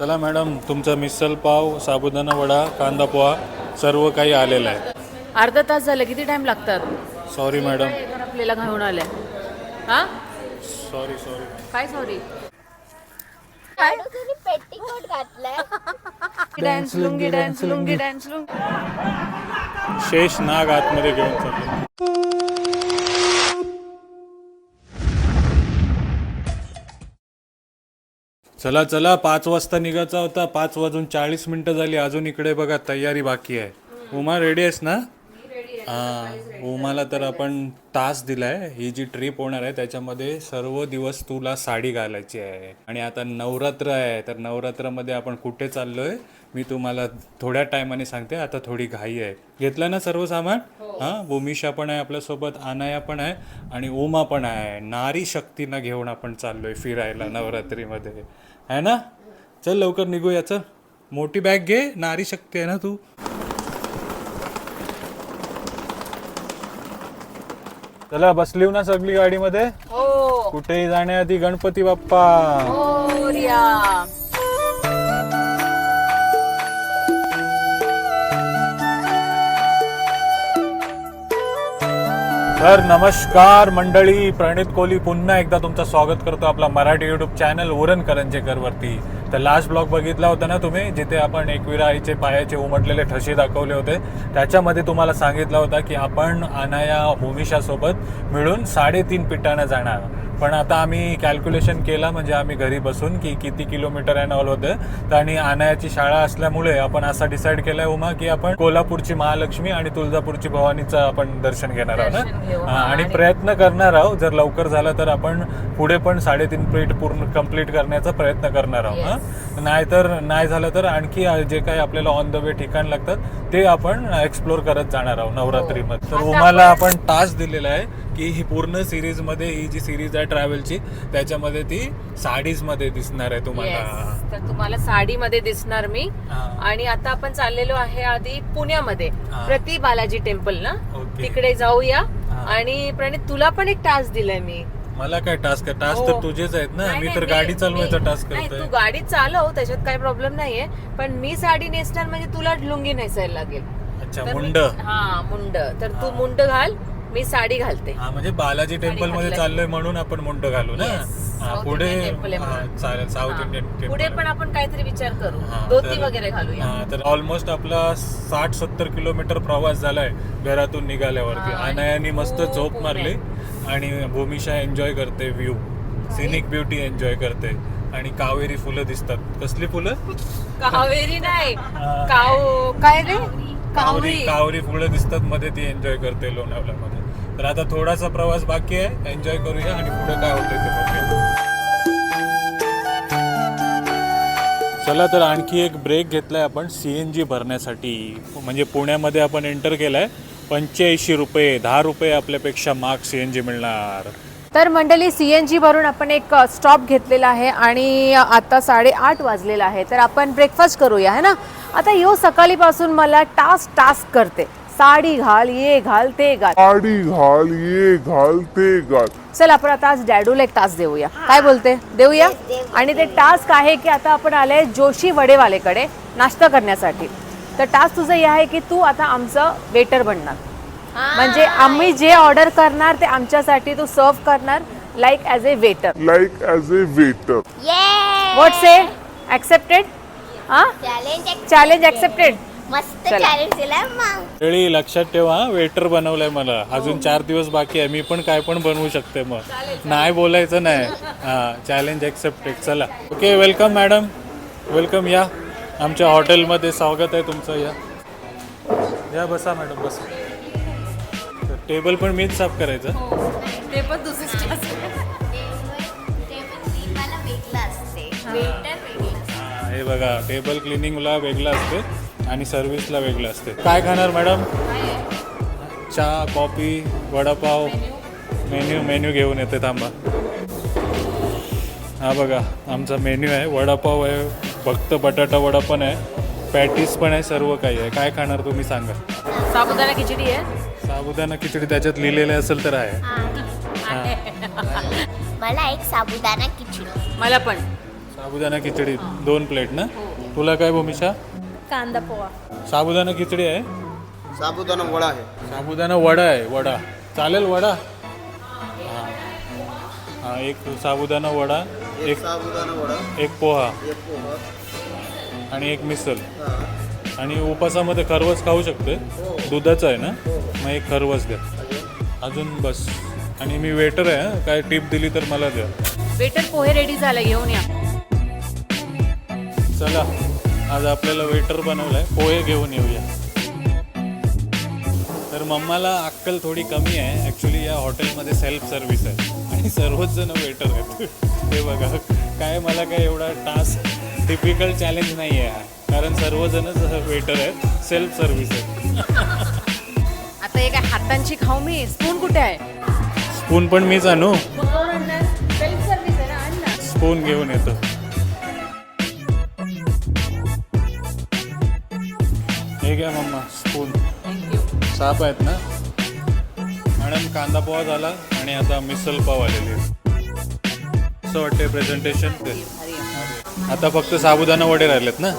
चला मॅडम तुमचा मिसल पाव साबुदाणा वडा कांदा पोहा सर्व काही आलेलं आहे. अर्धा तास झालं किती टाइम लागतात? सॉरी मॅडम तर आपल्याला घेऊन आलंय. हा? सॉरी सॉरी काय सॉरी काय? तुम्ही पेटीकोट घातलाय. Dance lungi dance lungi dance lungi. Shesh Nag आतमध्ये घेऊन चाललो. चला चला पाच वाजता निघायचा होता. पाच वाजून चाळीस मिनिटं झाली. अजून इकडे बघा तयारी बाकी आहे. उमा रेडी आहेस ना? हा उमाला तर आपण तास दिलाय. ही जी ट्रिप होणार आहे त्याच्यामध्ये सर्व दिवस तुला साडी घालायची आहे. आणि आता नवरात्र आहे तर नवरात्रामध्ये आपण कुठे चाललोय? मी तुम्हाला थोड्या टायमाने सांगते आता थोडी घाई आहे. घेतलं ना सर्व सामान? हा. भूमिशा पण आहे आपल्यासोबत अनाया पण आहे आणि उमा पण आहे. नारी शक्तीनं घेऊन आपण चाललोय फिरायला नवरात्रीमध्ये. आहे ना? चल लवकर निघूया चल. मोठी बॅग घे नारी शक्ती आहे ना तू? चला बसली ना सगळी गाडीमध्ये? हो. कुठेही जाण्याआधी गणपती बाप्पा. मोरया तर नमस्कार मंडळी. प्रणित कोहली पुन्हा एकदा तुमचं स्वागत करतो आपला मराठी युट्यूब चॅनल उरण करंजेकरवरती. तर लास्ट ब्लॉग बघितला होता ना तुम्ही जिथे आपण एकविरा आईचे पायाचे उमटलेले ठसे दाखवले होते. त्याच्यामध्ये तुम्हाला सांगितलं होतं की आपण अनाया होमिशासोबत मिळून साडेतीन पिठानं जाणार. पण आता आम्ही कॅल्क्युलेशन केला म्हणजे आम्ही घरी बसून की किती किलोमीटर आहे नॉल होतं. तर आणि अनायाची शाळा असल्यामुळे आपण असा डिसाईड केलाय उमा की आपण कोल्हापूरची महालक्ष्मी आणि तुळजापूरची भवानीचं आपण दर्शन घेणार आहोत ना हा, हा, आणि प्रयत्न करणार आहोत जर लवकर झालं तर आपण पुढे पण साडेतीन प्लेट पूर्ण कंप्लीट करण्याचा प्रयत्न करणार आहोत हा. नाहीतर नाही झालं तर आणखी जे काही आपल्याला ऑन द वे ठिकाण लागतात ते आपण एक्सप्लोर करत जाणार आहोत नवरात्रीमध्ये. तर उमाला आपण टास्क दिलेला आहे की ही पूर्ण सिरीजमध्ये ही जी सिरीज आहे ट्रॅव्हलची त्याच्यामध्ये ती साडीजमध्ये दिसणार आहे तुम्हाला Yes. तर तुम्हाला साडीमध्ये दिसणार मी हा. आणि आता आपण चाललेलो आहे आधी पुण्यामध्ये हा. प्रति बालाजी टेम्पल ना. तिकडे जाऊया हा. आणि प्रणित तुला पण एक टास्क दिलाय मी मला काय टास्क आहे टास्क हो. तर तुझेच आहेत ना नाही, मी नाही, तर गाडी चालवायचा मी- टास्क नाही करतोय तू गाडी चालव त्याच्यात काही प्रॉब्लेम नाहीये पण मी साडी नेसणार म्हणजे तुला लुंगी नेसायला लागेल अच्छा तर मी- मुंड हा मुंड तर तू हा. मुंड घाल मी साडी घालते. हा म्हणजे बालाजी टेम्पलमध्ये. चाललोय म्हणून आपण मुंड घालू ना. हा, South पुढे Indian temple आहे हा, म्हणून. चालेल साऊथ. इंडियन टेम्पल पुढे पण आपण काहीतरी विचार करू. हा, धोती तर- वगैरे घालूया. हा, तर ऑलमोस्ट आपला साठ सत्तर किलोमीटर प्रवास झालाय घरातून निघाल्यावरती. हा, अनायानी मस्त खूप झोप मारली आणि भूमिशा एन्जॉय करते व्ह्यू सिनिक ब्युटी एन्जॉय करते. आणि कावेरी फुलं दिसतात. कसली फुलं? कावेरी नाही. काव काय रे? कावरी. कावरी फुलं दिसतात मध्ये ती एन्जॉय करते लोणावल्यामध्ये तर आता थोडासा प्रवास बाकी आहे एन्जॉय करूया आणि पुढे काय होते ते बघूया. चला तर आणखी एक ब्रेक घेतलाय आपण सी एन जी भरण्यासाठी. म्हणजे पुण्यामध्ये आपण एंटर केलाय. पंच्याऐंशी रुपये दहा रुपये आपल्यापेक्षा मार्क सी एन जी मिळणार. तर मंडळी सी एन जी भरून आपण एक स्टॉप घेतलेला आहे आणि आता साडेआठ वाजलेला आहे. तर आपण ब्रेकफास्ट करूया है ना? आता यो सकाळीपासून मला टास्क टास्क करते. साडी घाल ये घाल ते घाल. साडी घाल ये घाल ते घाल. चल आपण आता आज डॅडूला एक टास्क देऊया. काय बोलते? देऊया? आणि ते टास्क आहे की आता आपण आले जोशी वडेवालेकडे नाश्ता करण्यासाठी. तर टास्क तुझं हे आहे की तू आता आमचं वेटर बनणार. म्हणजे आम्ही जे ऑर्डर करणार ते आमच्यासाठी तू सर्व करणार like as a waiter like as a waiter what say accepted हा चॅलेंज चॅलेंज ऍक्सेप्टेड मस्त चला. चॅलेंज मग. वेळी लक्षात ठेवा वेटर बनवलंय मला. अजून चार दिवस बाकी आहे मी पण काय पण बनवू शकते मग. नाही बोलायचं नाही. हा चॅलेंज एक्सेप्टेड चला. ओके वेलकम मॅडम वेलकम या. आमच्या हॉटेलमध्ये स्वागत आहे तुमचं या. या बसा मॅडम बसा. टेबल पण मीच साफ करायचं. ते पण हा, हे बघा टेबल क्लिनिंगला वेगळं असते आणि सर्व्हिसला वेगळं असते. काय खाणार मॅडम? चहा कॉफी वडापाव मेन्यू मेन्यू घेऊन येते थांबा. हा बघा आमचा मेन्यू आहे वडापाव आहे फक्त बटाटा वडा पण आहे पॅटीस पण आहे सर्व काही आहे. काय खाणार तुम्ही सांगा. साबुदाणा खिचडी आहे. साबुदाणा खिचडी त्याच्यात लिहिलेले असेल तर आहे. मला एक साबुदाणा खिचडी. मला पण. साबुदाणा खिचडी दोन प्लेट ना? तुला काय भूमिशा कांदा पोहा. साबुदाणा खिचडी आहे? साबुदाणा वडा आहे. साबुदाणा वडा आहे वडा. चालेल वडा? हां. हां. एक साबुदाणा वडा एक साबुदाणा वडा एक पोहा. एक पोहा. आणि एक मिसल हा. आणि उपासामध्ये खरवस खाऊ शकते दुधाचं आहे ना? मग एक खरवस द्या. अजून बस. आणि मी वेटर आहे. काय टिप दिली तर मला द्या. वेटर पोहे रेडी झाले घेऊन या. चला. आज आपल्याला वेटर बनवलाय. पोहे घेऊन येऊया. तर मम्माला अक्कल थोडी कमी आहे. ॲक्च्युली या हॉटेलमध्ये सेल्फ सर्व्हिस आहे. आणि सर्वच जण वेटर आहेत. हे बघा. काय मला काय एवढा टास्क टिपिकल चॅलेंज नाही आहे हा. कारण सर्वजणच वेटर आहेत. सेल्फ सर्व्हिस आहे आता हे काय हातांची खाऊ मी? स्पून कुठे आहे? स्पून पण मीच आणू. स्पून घेऊन येतो. हे घ्या मम्मा स्पून साप आहेत ना? मॅडम कांदा पोहा झाला आणि आता मिसल पाव आलेली. असं वाटते प्रेझेंटेशन आता फक्त साबुदाणा वडे राहिलेत ना?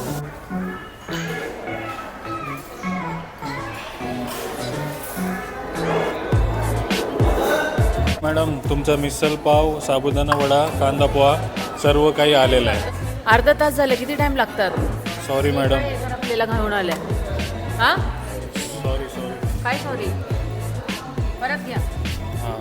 मॅडम तुमचा मिसल पाव साबुदाणा वडा कांदा पोहा सर्व काही आलेलं आहे. अर्धा तास झाले किती टाइम लागतात? सॉरी मॅडम आपल्याला घालून आल्या हा? सॉरी सॉरी काय सॉरी परत घ्या. हां.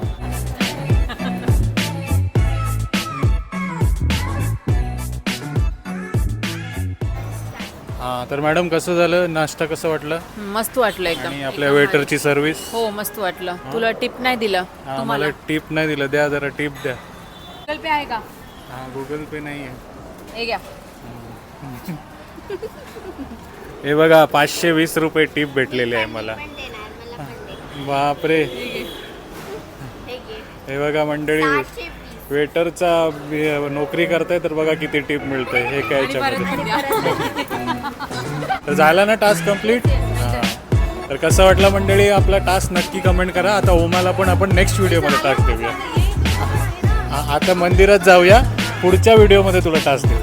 हां तर मॅडम कसं झालं? नाश्ता कसं वाटलं? मस्त वाटलं एकदम. आणि आपल्या वेटरची सर्व्हिस हो मस्त वाटलं. तुला टिप नाही दिलं? मला टिप नाही दिलं. द्या जरा टिप द्या. गुगल पे आहे का? हां गुगल पे नाही आहे. हे घ्या. हे बघा पाचशे वीस रुपये टिप भेटलेली आहे मला. पण देणार मला पण दे बापरे. हे घे. हे बघा मंडळी वीस. वेटरचा बी- नोकरी करताय तर बघा किती टिप मिळते हे काय याच्यामध्ये? तर झाला ना टास्क कंप्लीट तर कसं वाटलं मंडळी? आपला टास्क नक्की कमेंट करा. आता ओमाला पण आपण नेक्स्ट व्हिडिओमध्ये टास्क देऊया. आता मंदिरात जाऊया. पुढच्या व्हिडिओमध्ये तुला टास्क देऊ.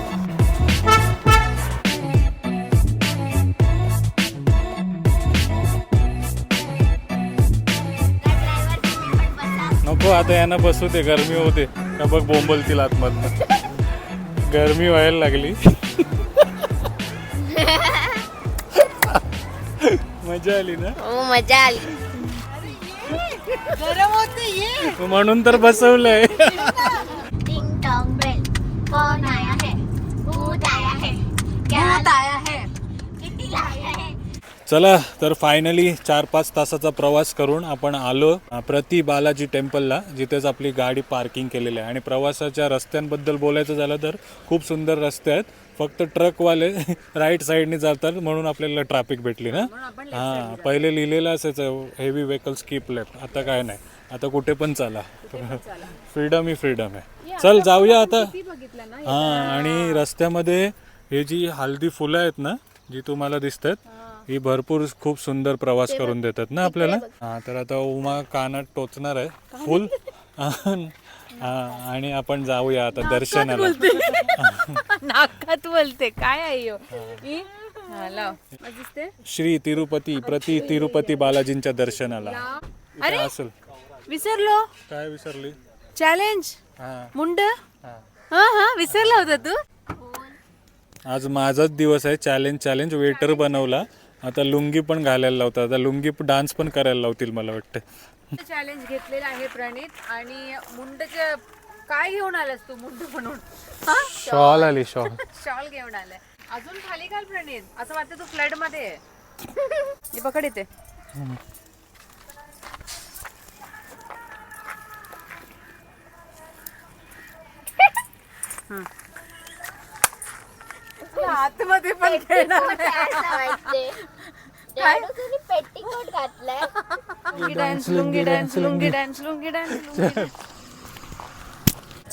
नको आता यांना बसू दे. गरमी होते. का बघ बोंबलतील आतमधनं. गरमी व्हायला लागली. मजा आली ना? हो मजा आली. म्हणून तर बसवलंय. टिंग टॉंग बेल कौन आया है? भूत आया है? क्या आया है. किती लाया है? चला तर फायनली चार पाच तासाचा प्रवास करून आपण आलो अ, प्रति बालाजी टेम्पलला जिथेच आपली गाडी पार्किंग केलेली आहे. आणि प्रवासाच्या रस्त्यांबद्दल बोलायचं झालं तर खूप सुंदर रस्ते आहेत. फक्त ट्रकवाले राईट साईडने जातात म्हणून आपल्याला ट्रॅफिक भेटली ना? हां पहिले लिहिलेलं असायचं हेवी व्हेकल स्कीप लेफ्ट आता काय नाही. आता कुठे पण चाला. फ्रीडम ही फ्रीडम आहे. चल जाऊया आता. हां आणि रस्त्यामध्ये हे जी हल्दी फुलं आहेत ना जी तुम्हाला दिसत आहेत ही भरपूर खूप सुंदर प्रवास करून देतात ना आपल्याला? हा तर आता उमा कानात टोचणार आहे. फुल. हा, आणि आपण जाऊया आता दर्शनाला. नाकात बोलते. काय आहे ह्यो? ई? हा, लाव. मग दिसते श्री तिरुपती प्रति तिरुपती बालाजींच्या दर्शनाला. इथे अरे असेल. विसरलो. काय विसरली? चॅलेंज हा. मुंड. हा. हा हा विसरला होता तू. आज माझाच दिवस आहे. चॅलेंज चॅलेंज वेटर बनवला. आता लुंगी पण घालायला लावतात. आता लुंगी डान्स पण करायला लावतील मला वाटतं. चॅलेंज घेतलेला आहे प्रणित. आणि मुंडचे काय घेऊन आलास तू मुंड म्हणून? हा? शॉल आली शॉल. शॉल घेऊन आलाय. अजून खाली घाल प्रणित. असं वाटतं तू फ्लडमध्ये आहे. हे पकड इथे. हम्म. तुला आतमध्ये पण खेळणार नाही. पेटीकोट घातलाय. Lungi dance lungi dance lungi dance lungi dance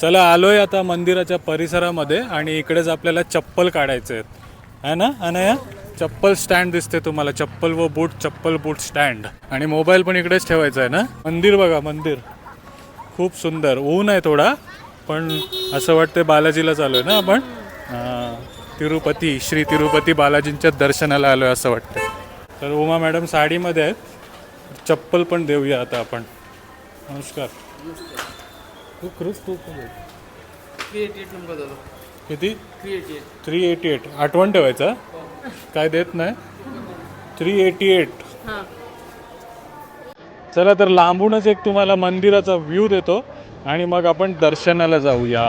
चला आलोय आता मंदिराच्या परिसरामध्ये आणि इकडेच आपल्याला चप्पल काढायचे आहेत. है ना अनया? चप्पल स्टँड दिसते तुम्हाला चप्पल व बूट चप्पल बूट स्टँड. आणि मोबाईल पण इकडेच ठेवायचा आहे ना? मंदिर बघा मंदिर. खूप सुंदर. ऊन आहे थोडा पण असं वाटतं बालाजीला चालू आहे ना आपण? तिरुपती श्री तिरुपती बालाजींच्या दर्शनाला आलो असं वाटतं तर उमा मॅडम साडीमध्ये आहेत. चप्पल पण देऊया आता आपण. नमस्कार. तू खरंच तू पण आहे. किती? थ्री एटी एट आठवण ठेवायचा काय देत नाही? थ्री एटी एट चला तर लांबूनच एक तुम्हाला मंदिराचा व्ह्यू देतो आणि मग आपण दर्शनाला जाऊया.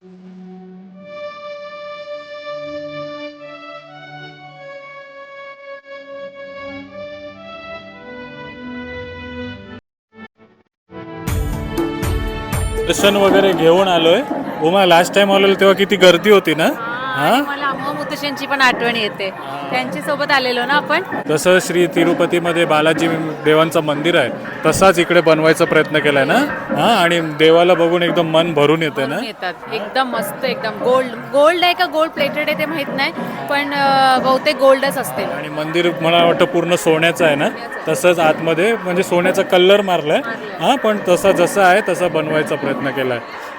दर्शन वगैरे घेऊन आलोय. उमा लास्ट टाइम आलेलो तेव्हा किती गर्दी होती ना? आणि मला अम्मा मुतशेंची पण आठवण येते. त्यांच्यासोबत आलेलो ना आपण? तसं श्री तिरुपतीमध्ये बालाजी देवांचं मंदिर आहे. तसाच इकडे बनवायचा प्रयत्न केलाय ना? हा आणि देवाला बघून एकदम मन भरून येतं ना? येतात. एकदम मस्त एकदम गोल्ड गोल्ड आहे का गोल्ड प्लेटेड आहे ते माहीत नाही पण अं, बहुतेक गोल्डच असते. आणि मंदिर मला वाटतं पूर्ण सोन्याचं आहे ना? तसंच आतमध्ये म्हणजे सोन्याचा कलर मारलाय. हा पण तसा जसा आहे तसा बनवायचा प्रयत्न केलाय.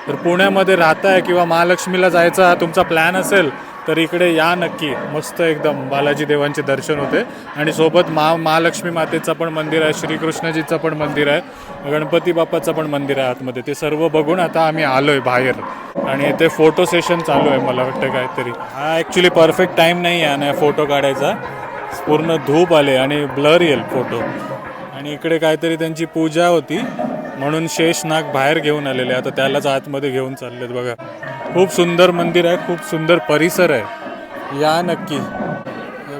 तर पुण्यामध्ये राहताय किंवा महालक्ष्मीला जायचा हा तुमचा प्लॅन असेल तर इकडे या नक्की. मस्त एकदम बालाजी देवांचे दर्शन होते. आणि सोबत महा महालक्ष्मी मातेचं पण मंदिर आहे श्रीकृष्णजीचं पण मंदिर आहे गणपती बाप्पाचं पण मंदिर आहे आतमध्ये. ते सर्व बघून आता आम्ही आलोय बाहेर. आणि ते फोटो सेशन चालू आहे मला वाटतं काहीतरी. हा ॲक्च्युली परफेक्ट टाईम नाही आहे ना फोटो काढायचा. पूर्ण धूप आले आणि ब्लर येईल फोटो आणि इकडे काहीतरी त्यांची पूजा होती. म्हणून शेष नाग बाहेर घेऊन आलेले आता त्यालाच आतमध्ये घेऊन चाललेत बघा. खूप सुंदर मंदिर आहे खूप सुंदर परिसर आहे. या नक्की.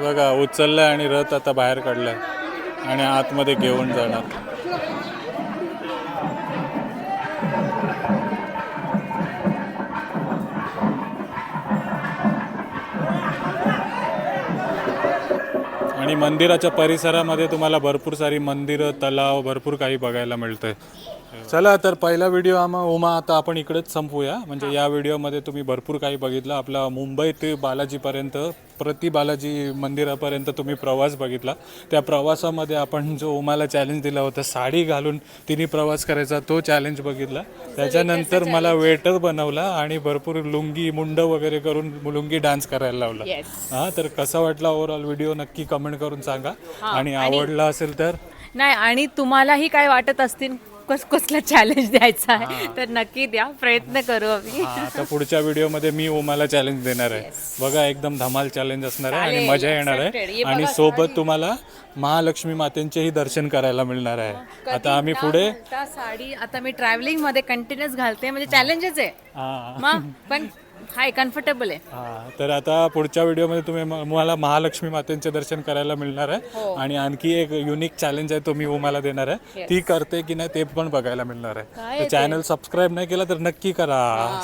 बघा उचललाय आणि रथ आता बाहेर काढलाय. आणि आतमध्ये घेऊन जाणार. मंदिराच्या परिसरामध्ये तुम्हाला भरपूर सारी मंदिरं तलाव भरपूर काही बघायला मिळतंय. चला तर पहिला व्हिडिओ आम्हा उमा आता आपण इकडेच संपूया. म्हणजे या व्हिडिओमध्ये तुम्ही भरपूर काही बघितलं. आपला मुंबई ते बालाजीपर्यंत प्रति बालाजी मंदिरापर्यंत तुम्ही प्रवास बघितला. त्या प्रवासामध्ये आपण जो उमाला चॅलेंज दिला होता साडी घालून तिने प्रवास करायचा तो चॅलेंज बघितला. त्याच्यानंतर मला वेटर बनवला आणि भरपूर लुंगी मुंड वगैरे करून लुंगी डान्स करायला लावला. हा तर कसा वाटला ओव्हरऑल व्हिडिओ नक्की कमेंट करून सांगा. आणि आवडला असेल तर? नाही आणि तुम्हालाही काय वाटत असतील? कस कसला चॅलेंज द्यायचा आहे? तर नक्की द्या प्रयत्न करू आम्ही. हा, आता पुढच्या व्हिडिओमध्ये मी ओमाला चॅलेंज देणार आहे. बघा एकदम धमाल चॅलेंज असणार आहे आणि चालेल, मजा येणार accepted. आहे. हे आणि बघा, सोबत तुम्हाला महालक्ष्मी मातेंचेही दर्शन करायला मिळणार आहे. आता आम्ही पुढे घालता साडी आता मी ट्रॅव्हलिंगमध्ये कंटिन्युअस घालते म्हणजे चॅलेंजच आहे. हा. मग पण हाय कम्फर्टेबल आहे. हा तर आता पुढच्या व्हिडिओमध्ये तुम्ही म- मला महालक्ष्मी मातेंचे दर्शन करायला मिळणार हो. आहे आणि आणखी एक युनिक चॅलेंज आहे तो मी उमाला देणार आहे. ती करते की नाही ते पण बघायला मिळणार आहे. चॅनल सबस्क्राईब नाही केला तर नक्की करा.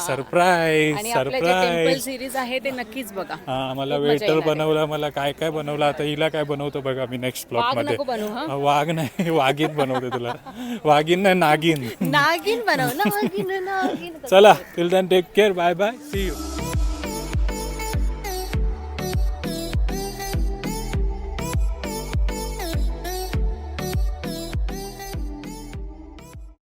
सरप्राईज आणि आपलं जे टेम्पल सरप्राईज सिरीज आहे ते नक्कीच बघा. हा मला वेटर बनवला मला काय काय बनवलं आता हिला काय बनवतो बघा मी नेक्स्ट ब्लॉग वाघमध्ये. नको बनवू, हा? हा, वाघ नाही वाघीन बनवते तुला. वाघीन नाही नागिन नागिन बनव नागिन नागिन चला till then take care bye bye see you